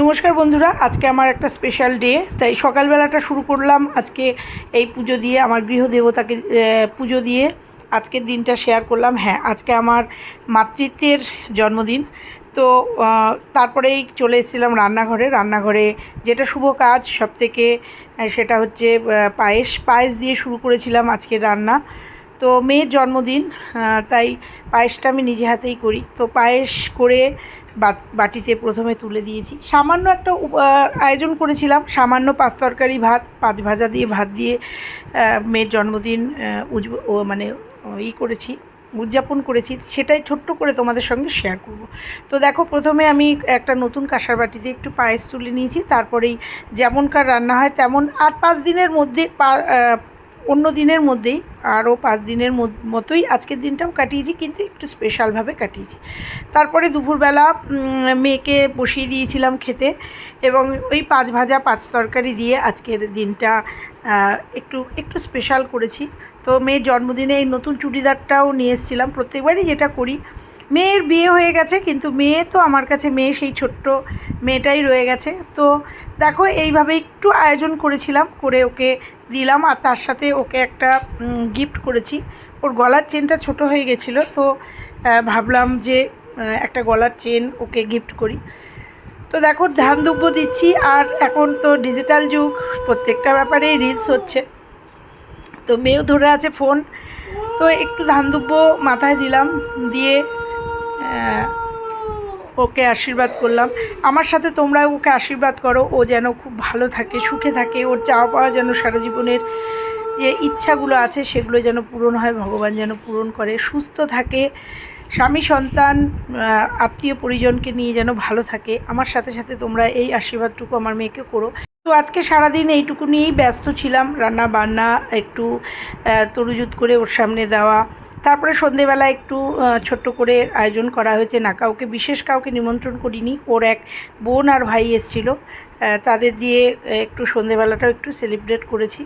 নমস্কার বন্ধুরা, আজকে আমার একটা স্পেশাল ডে তাই সকালবেলাটা শুরু করলাম আজকে এই পুজো দিয়ে, আমার গৃহদেবতাকে পুজো দিয়ে আজকের দিনটা শেয়ার করলাম। হ্যাঁ আজকে আমার মাতৃত্বের জন্মদিন, তো তারপরেই চলে এসেছিলাম রান্নাঘরে। রান্নাঘরে যেটা শুভ কাজ সব থেকে সেটা হচ্ছে পায়েস। পায়েস দিয়ে শুরু করেছিলাম আজকের রান্না। তো মেয়ের জন্মদিন তাই পায়েসটা আমি নিজে হাতেই করি। তো পায়েস করে বাটিতে প্রথমে তুলে দিয়েছি। সামান্য একটা আয়োজন করেছিলাম। সামান্য পাঁচ তরকারি ভাত, পাঁচ ভাজা দিয়ে ভাত দিয়ে মেয়ের জন্মদিন ও মানে ই করেছি, উদযাপন করেছি। সেটাই ছোট্ট করে তোমাদের সঙ্গে শেয়ার করব। তো দেখো, প্রথমে আমি একটা নতুন কাঁসার বাটিতে একটু পায়েস তুলে নিয়েছি। তারপরেই যেমনকার রান্না হয় তেমন আট পাঁচ দিনের মধ্যে অন্য দিনের মধ্যেই, আরও পাঁচ দিনের মত- মতোই আজকের দিনটাও কাটিয়েছি, কিন্তু একটু স্পেশালভাবে কাটিয়েছি। তারপরে দুপুরবেলা মেয়েকে বসিয়ে দিয়েছিলাম খেতে এবং ওই পাঁচ ভাজা, পাঁচ তরকারি দিয়ে আজকের দিনটা একটু একটু স্পেশাল করেছি। তো মেয়ের জন্মদিনে এই নতুন চুড়িদারটাও নিয়ে এসেছিলাম। প্রত্যেকবারই যেটা করি, মেয়ের বিয়ে হয়ে গেছে, কিন্তু মেয়ে তো আমার কাছে, মেয়ে সেই ছোট্ট মেয়েটাই রয়ে গেছে। তো দেখো, এইভাবে একটু আয়োজন করেছিলাম, করে ওকে দিলাম আর তার সাথে ওকে একটা গিফট করেছি। ওর গলার চেনটা ছোট হয়ে গেছিল, তো ভাবলাম যে একটা গলার চেন ওকে গিফট করি। তো দেখো ধ্যান দুব্য দিচ্ছি আর এখন তো ডিজিটাল যুগ, প্রত্যেকটা ব্যাপারেই রিলস হচ্ছে। তো মেয়েও ধরে আছে ফোন তো একটু ধান দুব্য মাথায় দিলাম, দিয়ে ওকে আশীর্বাদ করলাম। আমার সাথে তোমরা ওকে আশীর্বাদ করো। ও যেন খুব ভালো থাকে, সুখে থাকে। ওর চাওয়া পাওয়া যেন সারা জীবনের যে ইচ্ছাগুলো আছে, সেগুলো যেন পূরণ হয়, ভগবান যেন পূরণ করে। সুস্থ থাকে। স্বামী, সন্তান আত্মীয় পরিজনকে নিয়ে যেন ভালো থাকে। আমার সাথে সাথে তোমরা এই আশীর্বাদটুকু আমার মেয়েকে করো। তো আজকে সারাদিন এইটুকু নিয়েই ব্যস্ত ছিলাম। রান্না বান্না একটু তরুজুত করে ওর সামনে দেওয়া তারপরে সন্ধেবেলা একটু ছোট্ট করে আয়োজন করা হয়েছে। না, কাউকে, বিশেষ কাউকে নিমন্ত্রণ করিনি। ওর এক বোন আর ভাই এসেছিল। তাদের দিয়ে একটু সন্ধেবেলাটাও একটু সেলিব্রেট করেছি।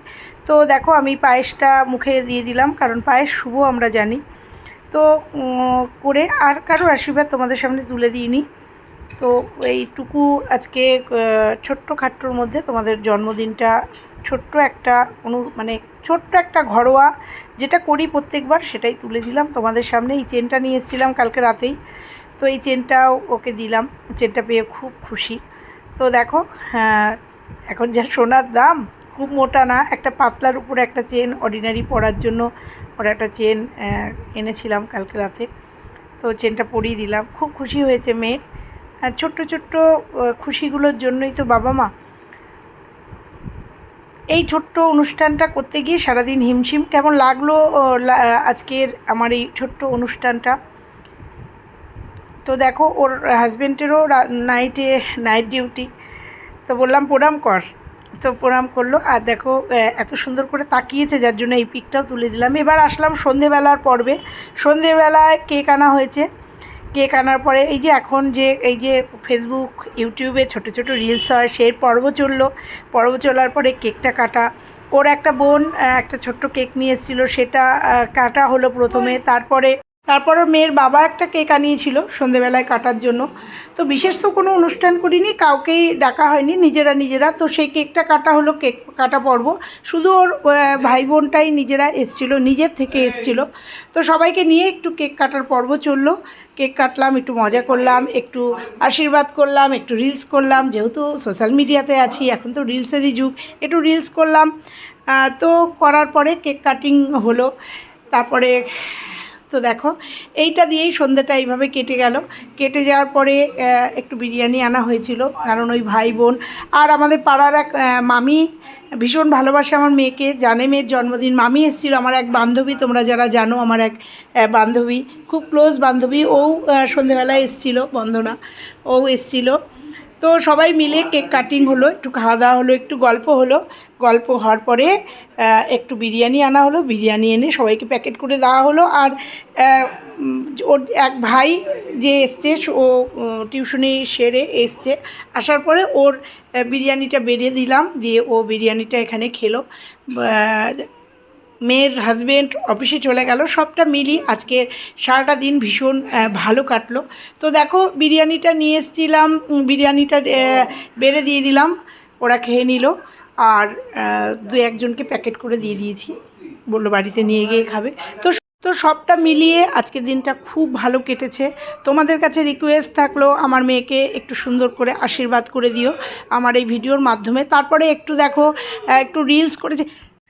তো দেখো, আমি পায়েসটা মুখে দিয়ে দিলাম, কারণ পায়েস শুভ, আমরা জানি। তো করে আর কারোর আশীর্বাদ তোমাদের সামনে তুলে দিইনি। তো এইটুকু আজকে ছোট্ট খাট্টোর মধ্যে তোমাদের জন্মদিনটা ছোট্ট একটা অনু মানে ছোট্ট একটা ঘরোয়া যেটা করি প্রত্যেকবার, সেটাই তুলে দিলাম। তোমাদের সামনে এই চেনটা নিয়ে এসেছিলাম কালকে রাতেই। তো এই চেনটাও ওকে দিলাম। চেনটা পেয়ে খুব খুশি। তো দেখো হ্যাঁ এখন যা সোনার দাম, খুব মোটা না, একটা পাতলার উপরে একটা চেন অর্ডিনারি পরার জন্য ওর একটা চেন এনেছিলাম কালকে রাতে। তো চেনটা পরিয়ে দিলাম। খুব খুশি হয়েছে মেয়ে। ছোট্ট ছোট্ট খুশিগুলোর জন্যই তো বাবা মা এই ছোট্ট অনুষ্ঠানটা করতে গিয়ে সারাদিন হিমশিম। কেমন লাগল আজকের আমার এই ছোট্ট অনুষ্ঠানটা? তো দেখো, ওর হাজব্যান্ডেরও নাইটে, নাইট ডিউটি। তো বললাম, প্রণাম কর। তো প্রণাম করল। আর দেখো এত সুন্দর করে তাকিয়েছে, যার জন্য এই পিকটাও তুলে দিলাম। এবার আসলাম সন্ধেবেলার পর্বে। সন্ধেবেলায় কেক আনা হয়েছে। কেক আনার পরে এই যে এখন যে এই যে ফেসবুক ইউটিউবে ছোট ছোট রিলস হয় সেই পর্ব চলল। পর্ব চলার পরে কেকটা কাটা। ওর একটা বোন একটা ছোট্ট কেক নিয়ে এসেছিল। সেটা কাটা হলো প্রথমে। তারপরে তারপর মেয়ের বাবা একটা কেক আনিয়েছিল সন্ধেবেলায় কাটার জন্য। তো বিশেষ তো কোনো অনুষ্ঠান করিনি, কাউকেই ডাকা হয়নি, নিজেরা নিজেরা। তো সেই কেকটা কাটা হলো, কেক কাটা পর্ব। শুধু ওর ভাই বোনটাই নিজেরা এসছিল, নিজের থেকে এসছিল। তো সবাইকে নিয়ে একটু কেক কাটার পর্ব চলল। কেক কাটলাম, একটু মজা করলাম, একটু আশীর্বাদ করলাম, একটু রিলস করলাম। যেহেতু সোশ্যাল মিডিয়াতে আছি, এখন তো রিলসেরই যুগ, একটু রিলস করলাম। তো করার পরে কেক কাটিং হলো। তারপরে তো দেখো, এইটা দিয়েই সন্ধ্যাটা এইভাবে কেটে গেল। কেটে যাওয়ার পরে একটু বিরিয়ানি আনা হয়েছিল, কারণ ওই ভাই বোন আর আমাদের পাড়ার এক মামি ভীষণ ভালোবাসে আমার মেয়েকে, জানে মেয়ের জন্মদিন। মামি এসেছিল, আমার এক বান্ধবী, তোমরা যারা জানো, আমার এক বান্ধবী, খুব ক্লোজ বান্ধবী। ও সন্ধেবেলায় এসেছিল, বন্দনা। ও এসেছিল। তো সবাই মিলে কেক কাটিং হলো, একটু খাওয়া দাওয়া হলো, একটু গল্প হলো। গল্প হওয়ার পরে একটু বিরিয়ানি আনা হলো, বিরিয়ানি এনে সবাইকে প্যাকেট করে দেওয়া হলো। আর ওর এক ভাই যে এসছে ও টিউশনি সেরে এসছে। আসার পরে ওর বিরিয়ানিটা বেড়ে দিলাম, দিয়ে ও বিরিয়ানিটা এখানে খেলো। মেয়ের হাজব্যান্ড অফিসে চলে গেল। সবটা মিলিয়ে আজকে সারাটা দিন ভীষণ ভালো কাটলো। তো দেখো, বিরিয়ানিটা নিয়ে এসেছিলাম বিরিয়ানিটা বেড়ে দিয়ে দিলাম, ওরা খেয়ে নিল। আর দু একজনকে প্যাকেট করে দিয়ে দিয়েছি। বলল বাড়িতে নিয়ে গিয়ে খাবে। তো তো সবটা মিলিয়ে আজকের দিনটা খুব ভালো কেটেছে। তোমাদের কাছে রিকোয়েস্ট থাকল, আমার মেয়েকে একটু সুন্দর করে আশীর্বাদ করে দিও। আমার এই ভিডিওর মাধ্যমে। তারপরে একটু দেখো একটু রিলস করেছে।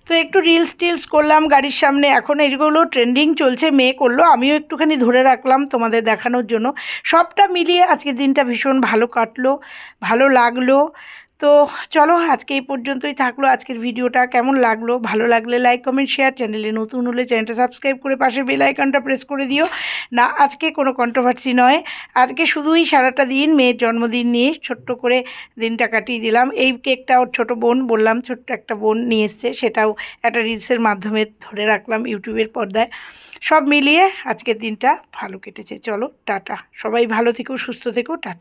তো একটু রিলস টিলস করলাম গাড়ির সামনে। এখন এইগুলো ট্রেন্ডিং চলছে, মেয়ে করল, আমিও একটুখানি ধরে রাখলাম তোমাদের দেখানোর জন্য। সবটা মিলিয়ে আজকের দিনটা ভীষণ ভালো কাটলো, ভালো লাগল। তো চলো আজকে এই পর্যন্তই থাকল। আজকের ভিডিওটা কেমন লাগল? ভালো লাগলে লাইক কমেন্ট শেয়ার চ্যানেলে নতুন হলে চ্যানেলটা সাবস্ক্রাইব করে পাশে বেল আইকনটা প্রেস করে দিও। না, আজকে কোনো কন্ট্রোভার্সি নয়। আজকে শুধুই সারাটা দিন মেয়ের জন্মদিন নিয়ে ছোট্ট করে দিনটা কাটিয়ে দিলাম। এই কেকটা ওর ছোটো বোন, বললাম ছোট্ট একটা বোন নিয়ে এসছে। সেটাও একটা রিলসের মাধ্যমে ধরে রাখলাম ইউটিউবের পর্দায়। সব মিলিয়ে আজকের দিনটা ভালো কেটেছে। চলো, টাটা। সবাই ভালো থেকো, সুস্থ থেকো, টাটা।